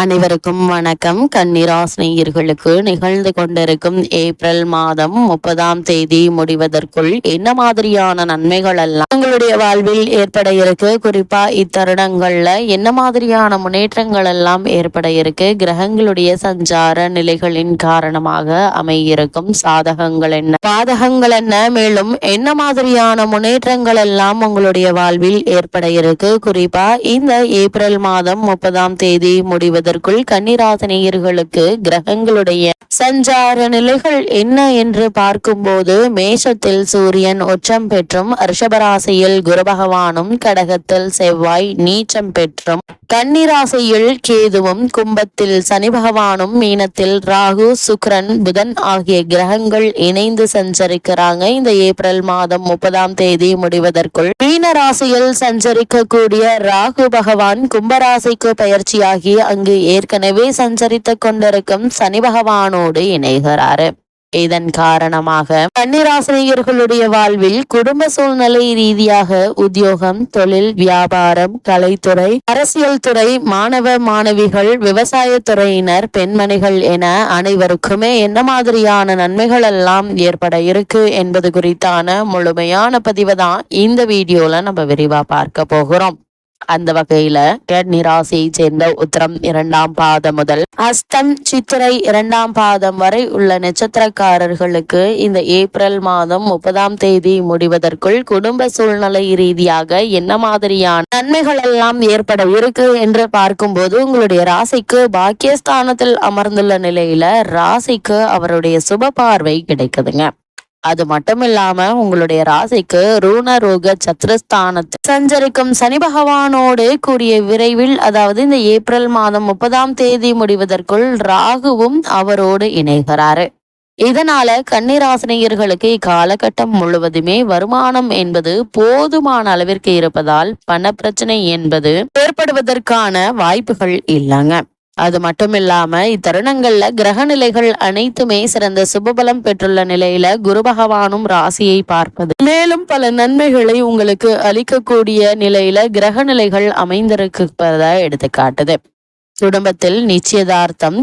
அனைவருக்கும் வணக்கம். கன்னிராசினியர்களுக்கு நிகழ்ந்து கொண்டிருக்கும் ஏப்ரல் மாதம் முப்பதாம் தேதி முடிவதற்குள் என்ன மாதிரியான நன்மைகள் எல்லாம் உங்களுடைய வாழ்வில் ஏற்பட இருக்கு? குறிப்பா இத்தருணங்கள்ல என்ன மாதிரியான முன்னேற்றங்கள் எல்லாம் ஏற்பட இருக்கு? கிரகங்களுடைய சஞ்சார நிலைகளின் காரணமாக அமையிருக்கும் சாதகங்கள் என்ன? பாதகங்கள் என்ன? மேலும் என்ன மாதிரியான முன்னேற்றங்கள் எல்லாம் உங்களுடைய வாழ்வில் ஏற்பட இருக்கு? குறிப்பா இந்த ஏப்ரல் மாதம் முப்பதாம் தேதி முடிவது அதற்குள் கன்னிராசனியர்களுக்கு கிரகங்களுடைய சஞ்சார நிலைகள் என்ன என்று பார்க்கும்போது மேஷத்தில் சூரியன் உச்சம் பெற்றும் ரிஷபராசியில் குரு பகவானும் கடகத்தில் செவ்வாய் நீச்சம் பெற்றும் கன்னிராசியில் கேதுவும் கும்பத்தில் சனி பகவானும் மீனத்தில் ராகு சுக்ரன் புதன் ஆகிய கிரகங்கள் இணைந்து சஞ்சரிக்கிறாங்க. இந்த ஏப்ரல் மாதம் முப்பதாம் தேதி முடிவதற்குள் மீன ராசியில் சஞ்சரிக்கக்கூடிய ராகு பகவான் கும்பராசிக்கு பயிற்சியாகி அங்கு ஏற்கனவே சஞ்சரித்து கொண்டிருக்கும் சனி பகவானோடு இணைகிறாரு. இதன் காரணமாக கன்னிராசினியர்களுடைய வாழ்வில் குடும்ப சூழ்நிலை ரீதியாக உத்தியோகம் தொழில் வியாபாரம் கலைத்துறை அரசியல் துறை மாணவ மாணவிகள் விவசாயத்துறையினர் பெண்மணிகள் என அனைவருக்குமே என்ன மாதிரியான நன்மைகள் எல்லாம் ஏற்பட இருக்கு என்பது குறித்தான முழுமையான பதிவை தான் இந்த வீடியோல நம்ம விரிவா பார்க்க போகிறோம். அந்த வகையில ராசியை சேர்ந்த உத்தரம் இரண்டாம் பாதம் முதல் அஸ்தம் சித்திரை இரண்டாம் பாதம் வரை உள்ள நட்சத்திரக்காரர்களுக்கு இந்த ஏப்ரல் மாதம் முப்பதாம் தேதி முடிவதற்குள் குடும்ப சூழ்நிலை ரீதியாக என்ன மாதிரியான நன்மைகள் எல்லாம் ஏற்பட இருக்கு என்று பார்க்கும்போது உங்களுடைய ராசிக்கு பாக்கியஸ்தானத்தில் அமர்ந்துள்ள நிலையில ராசிக்கு அவருடைய சுப பார்வை கிடைக்குதுங்க. அது மட்டும் இல்லாம உங்களுடைய ராசிக்கு ரூணரோக சத்ரஸ்தானத்தில் சஞ்சரிக்கும் சனி பகவானோடு கூடிய விரைவில் அதாவது இந்த ஏப்ரல் மாதம் முப்பதாம் தேதி முடிவதற்குள் ராகுவும் அவரோடு இணைகிறாரு. இதனால கன்னிராசினியர்களுக்கு இக்காலகட்டம் முழுவதுமே வருமானம் என்பது போதுமான அளவிற்கு இருப்பதால் பண பிரச்சனை என்பது ஏற்படுவதற்கான வாய்ப்புகள் இல்லைங்க. அது மட்டும் இல்லாம இத்தருணங்கள்ல கிரக நிலைகள் அனைத்துமே சிறந்த சுபபலம் பெற்றுள்ள நிலையில குரு பகவானும் ராசியை பார்ப்பது. மேலும் பல நன்மைகளை உங்களுக்கு அளிக்கக்கூடிய நிலையில கிரக நிலைகள் அமைந்திருக்கிறத எடுத்துக்காட்டுது. குடும்பத்தில் நிச்சயதார்த்தம்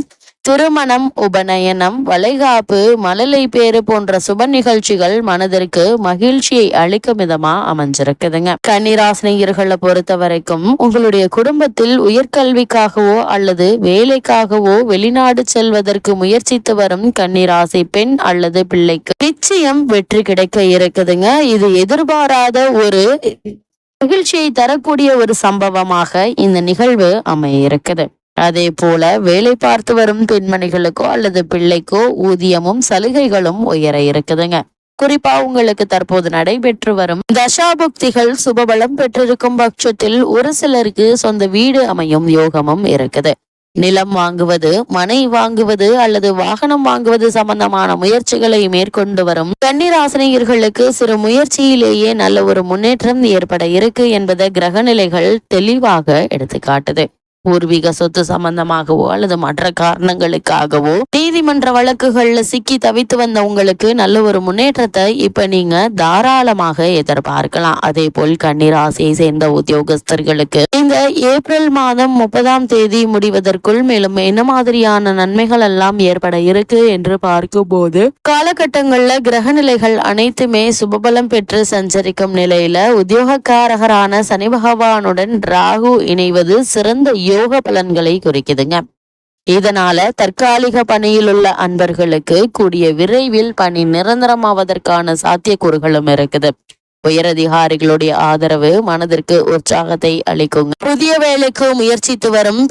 திருமணம் உபநயனம் வளைகாப்பு மழலை பேறு போன்ற சுப நிகழ்ச்சிகள் மனதிற்கு மகிழ்ச்சியை அளிக்கும் விதமா அமைஞ்சிருக்குதுங்க. கன்னிராசினியர்களை பொறுத்த வரைக்கும் உங்களுடைய குடும்பத்தில் உயர்கல்விக்காகவோ அல்லது வேலைக்காகவோ வெளிநாடு செல்வதற்கு முயற்சித்து வரும் கன்னிராசி பெண் அல்லது பிள்ளைக்கு நிச்சயம் வெற்றி கிடைக்க இருக்குதுங்க. இது எதிர்பாராத ஒரு மகிழ்ச்சியை தரக்கூடிய ஒரு சம்பவமாக இந்த நிகழ்வு அமைய இருக்குது. அதே போல வேலை பார்த்து வரும் பெண்மணிகளுக்கோ அல்லது பிள்ளைக்கோ ஊதியமும் சலுகைகளும் உயர இருக்குதுங்க. குறிப்பா உங்களுக்கு தற்போது நடைபெற்று வரும் தசாபுக்திகள் சுபபலம் பெற்றிருக்கும் பட்சத்தில் ஒரு சிலருக்கு சொந்த வீடு அமையும் யோகமும் இருக்குது. நிலம் வாங்குவது மனை வாங்குவது அல்லது வாகனம் வாங்குவது சம்பந்தமான முயற்சிகளை மேற்கொண்டு வரும் கன்னிராசினியர்களுக்கு சிறு முயற்சியிலேயே நல்ல ஒரு முன்னேற்றம் ஏற்பட இருக்கு என்பதை கிரகநிலைகள் தெளிவாக எடுத்து காட்டுது பூர்வீக சொத்து சம்பந்தமாகவோ அல்லது மற்ற காரணங்களுக்காகவோ நீதிமன்ற வழக்குகள்ல சிக்கி தவித்து வந்த உங்களுக்கு நல்ல ஒரு முன்னேற்றத்தை இப்ப நீங்க தாராளமாக எதிர்பார்க்கலாம். அதே போல் கன்னிராசியை சேர்ந்த உத்தியோகஸ்தர்களுக்கு இந்த ஏப்ரல் மாதம் முப்பதாம் தேதி முடிவதற்குள் மேலும் என்ன மாதிரியான நன்மைகள் எல்லாம் ஏற்பட இருக்கு என்று பார்க்கும் போது காலகட்டங்கள்ல கிரகநிலைகள் அனைத்துமே சுபபலம் பெற்று சஞ்சரிக்கும் நிலையில உத்தியோகக்காரகரான சனி பகவானுடன் ராகு இணைவது சிறந்த யோக பலன்களை குறிக்குதுங்க. இதனால தற்காலிக பணியில் உள்ள அன்பர்களுக்கு கூடிய விரைவில் பணி நிரந்தரமாவதற்கான சாத்தியக்கூறுகளும் இருக்குது. உயரதிகாரிகளுடைய ஆதரவு மனதிற்கு உற்சாகத்தை அளிக்குங்க. புதிய வேலைக்கு முயற்சித்து வரும்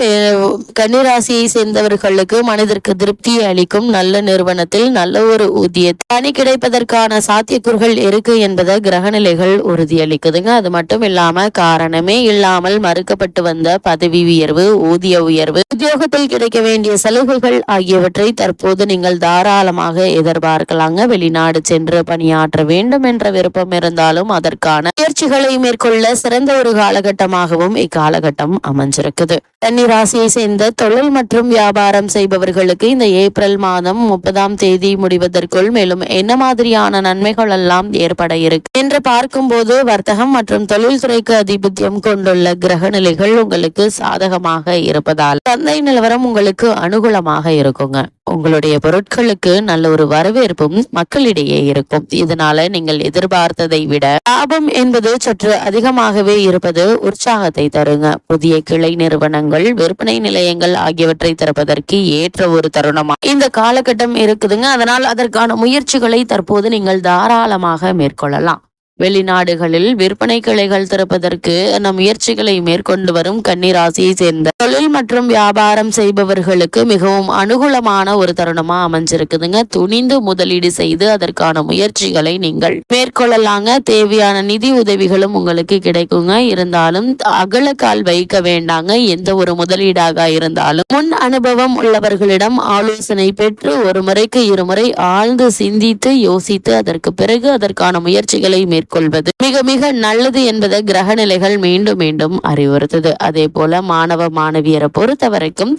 கன்னிராசியை சேர்ந்தவர்களுக்கு மனதிற்கு திருப்தியை அளிக்கும் நல்ல நிறுவனத்தில் நல்ல ஒரு ஊதிய பணி கிடைப்பதற்கான சாத்தியக்கூறுகள் இருக்கு என்பதை கிரகநிலைகள் உறுதியளிக்குதுங்க. அது மட்டும் இல்லாம காரணமே இல்லாமல் மறுக்கப்பட்டு வந்த பதவி உயர்வு ஊதிய உயர்வு உத்தியோகத்தில் கிடைக்க வேண்டிய சலுகைகள் ஆகியவற்றை தற்போது நீங்கள் தாராளமாக எதிர்பார்க்கலாங்க. வெளிநாடு சென்று பணியாற்ற வேண்டும் என்ற விருப்பம் இருந்தாலும் இருந்தாலும் அதற்கான முயற்சிகளை மேற்கொள்ள சிறந்த ஒரு காலகட்டமாகவும் இக்காலகட்டம் அமைஞ்சிருக்குது. கன்னி ராசியை சேர்ந்த தொழில் மற்றும் வியாபாரம் செய்பவர்களுக்கு இந்த ஏப்ரல் மாதம் முப்பதாம் தேதி முடிவதற்குள் மேலும் என்ன மாதிரியான நன்மைகள் எல்லாம் ஏற்பட இருக்கு என்று பார்க்கும்போது வர்த்தகம் மற்றும் தொழில்துறைக்கு அதிபத்தியம் கொண்டுள்ள கிரக நிலைகள் உங்களுக்கு சாதகமாக இருப்பதால் சந்தை நிலவரம் உங்களுக்கு அனுகூலமாக இருக்குங்க. உங்களுடைய பொருட்களுக்கு நல்ல ஒரு வரவேற்பும் மக்களிடையே இருக்கும். இதனால நீங்கள் எதிர்பார்த்ததை விட லாபம் என்பது சற்று அதிகமாகவே இருப்பது உற்சாகத்தை தருங்க. புதிய கிளை நிறுவனங்கள் விற்பனை நிலையங்கள் ஆகியவற்றை திறப்பதற்கு ஏற்ற ஒரு தருணமா? இந்த காலகட்டம் இருக்குதுங்க. அதனால் அதற்கான முயற்சிகளை தற்போது நீங்கள் தாராளமாக மேற்கொள்ளலாம். வெளிநாடுகளில் விற்பனை கிளைகள் திறப்பதற்கு நம் முயற்சிகளை மேற்கொண்டு வரும் கன்னிராசியை சேர்ந்த தொழில் மற்றும் வியாபாரம் செய்பவர்களுக்கு மிகவும் அனுகூலமான ஒரு தருணமா அமைஞ்சிருக்குதுங்க. துணிந்து முதலீடு செய்து அதற்கான முயற்சிகளை நீங்கள் மேற்கொள்ளலாங்க. தேவையான நிதி உதவிகளும் உங்களுக்கு கிடைக்குங்க. இருந்தாலும் அகலக்கால் வைக்க வேண்டாங்க. எந்த ஒரு முதலீடாக இருந்தாலும் முன் அனுபவம் உள்ளவர்களிடம் ஆலோசனை பெற்று ஒரு முறைக்கு இருமுறை ஆழ்ந்து சிந்தித்து யோசித்து அதற்கு பிறகு அதற்கான முயற்சிகளை மேற்கொள்வது. மிக மிக நல்லது என்பதை கிரக நிலைகள் மீண்டும் மீண்டும் அறிவுறுத்தது. அதே போல மாணவ மாணவியரை பொறுத்த வரைக்கும்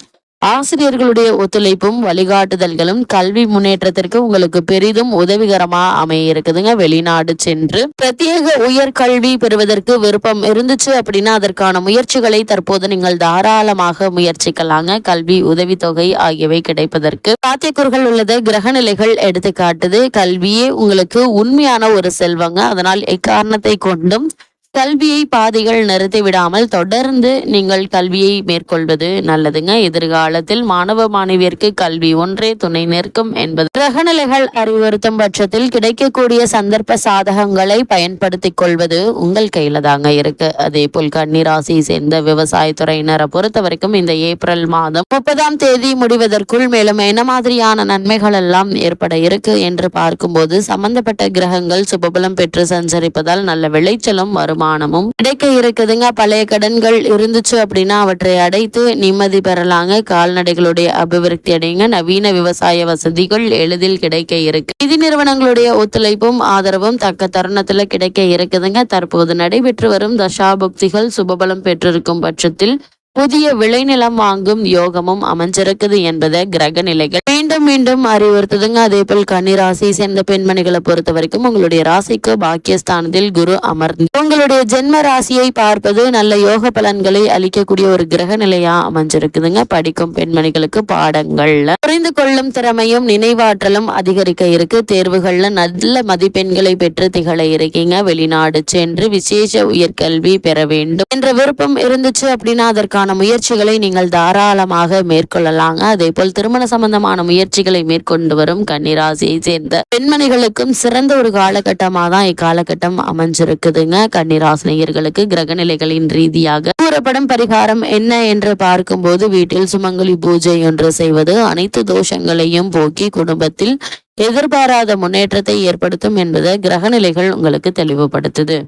ஆசிரியர்களுடைய ஒத்துழைப்பும் வழிகாட்டுதல்களும் கல்வி முன்னேற்றத்திற்கு உங்களுக்கு பெரிதும் உதவிகரமா அமைய இருக்குதுங்க. வெளிநாடு சென்று பிரத்யேக உயர்கல்வி பெறுவதற்கு விருப்பம் இருந்துச்சு அப்படின்னா அதற்கான முயற்சிகளை தற்போது நீங்கள் தாராளமாக முயற்சிக்கலாங்க. கல்வி உதவித்தொகை ஆகியவை கிடைப்பதற்கு சாத்தியக்கூறுகள் உள்ளது. கிரகநிலைகள் எடுத்து காட்டுது கல்வியே உங்களுக்கு உண்மையான ஒரு செல்வங்க. அதனால் எக்காரணத்தை கொண்டும் கல்வியை பாதிகள் நிறுத்தி விடாமல் தொடர்ந்து நீங்கள் கல்வியை மேற்கொள்வது நல்லதுங்க. எதிர்காலத்தில் மாணவ மாணவியருக்கு கல்வி ஒன்றே துணை நிற்கும் என்பது. கிரகநிலைகள் அறிவுறுத்தும் பட்சத்தில் கிடைக்கக்கூடிய சந்தர்ப்ப சாதகங்களை பயன்படுத்திக் கொள்வது உங்கள் கையில தாங்க இருக்கு. அதே போல் கன்னிராசி சேர்ந்த விவசாயத்துறையினரை பொறுத்த வரைக்கும் இந்த ஏப்ரல் மாதம் முப்பதாம் தேதி முடிவதற்குள் மேலும் என்ன மாதிரியான நன்மைகள் எல்லாம் ஏற்பட இருக்கு என்று பார்க்கும்போது சம்பந்தப்பட்ட கிரகங்கள் சுபபலம் பெற்று சஞ்சரிப்பதால் நல்ல விளைச்சலும் வரும் வருமானமும் கிடைக்க இருக்குதுங்க. பழைய கடன்கள் இருந்துச்சு அப்படின்னா அவற்றை அடைத்து நிம்மதி பெறலாங்க. கால்நடைகளுடைய அபிவிருத்தி அடைங்க நவீன விவசாய வசதிகள் எளிதில் கிடைக்க இருக்கு. நிதி நிறுவனங்களுடைய ஒத்துழைப்பும் ஆதரவும் தக்க தருணத்துல கிடைக்க இருக்குதுங்க. தற்போது நடைபெற்று வரும் தசாபக்திகள் சுபபலம் பெற்றிருக்கும் பட்சத்தில் புதிய விளைநிலம் வாங்கும் யோகமும் அமைஞ்சிருக்குது என்பதை கிரக நிலைகள் மீண்டும் மீண்டும் அறிவுறுத்துதுங்க. அதே போல் கன்னிராசி சேர்ந்த பெண்மணிகளை பொறுத்த வரைக்கும் உங்களுடைய ராசிக்கு பாக்கியஸ்தானத்தில் குரு அமர்ந்து உங்களுடைய ஜென்ம ராசியை பார்ப்பது நல்ல யோக பலன்களை அளிக்கக்கூடிய ஒரு கிரக நிலையா அமைஞ்சிருக்குதுங்க. படிக்கும் பெண்மணிகளுக்கு பாடங்கள்ல புரிந்து கொள்ளும் திறமையும் நினைவாற்றலும் அதிகரிக்க இருக்கு. தேர்வுகள்ல நல்ல மதிப்பெண்களை பெற்று திகழ இருக்கீங்க. வெளிநாடு சென்று விசேஷ உயர்கல்வி பெற வேண்டும் என்ற விருப்பம் இருந்துச்சு அப்படின்னா அதற்கான அதற்கான முயற்சிகளை நீங்கள் தாராளமாக மேற்கொள்ளலாங்க. அதே போல் திருமண சம்பந்தமான முயற்சிகளை மேற்கொண்டு வரும் கன்னிராசியை சேர்ந்த பெண்மணிகளுக்கும் சிறந்த ஒரு காலகட்டமாக தான் இக்காலகட்டம் அமைஞ்சிருக்குதுங்க. கன்னிராசினியர்களுக்கு கிரகநிலைகளின் ரீதியாக கூறப்படும் பரிகாரம் என்ன என்று பார்க்கும்போது வீட்டில் சுமங்கலி பூஜை ஒன்று செய்வது அனைத்து தோஷங்களையும் போக்கி குடும்பத்தில் எதிர்பாராத முன்னேற்றத்தை ஏற்படுத்தும் என்பதை கிரகநிலைகள் உங்களுக்கு தெளிவுபடுத்துது.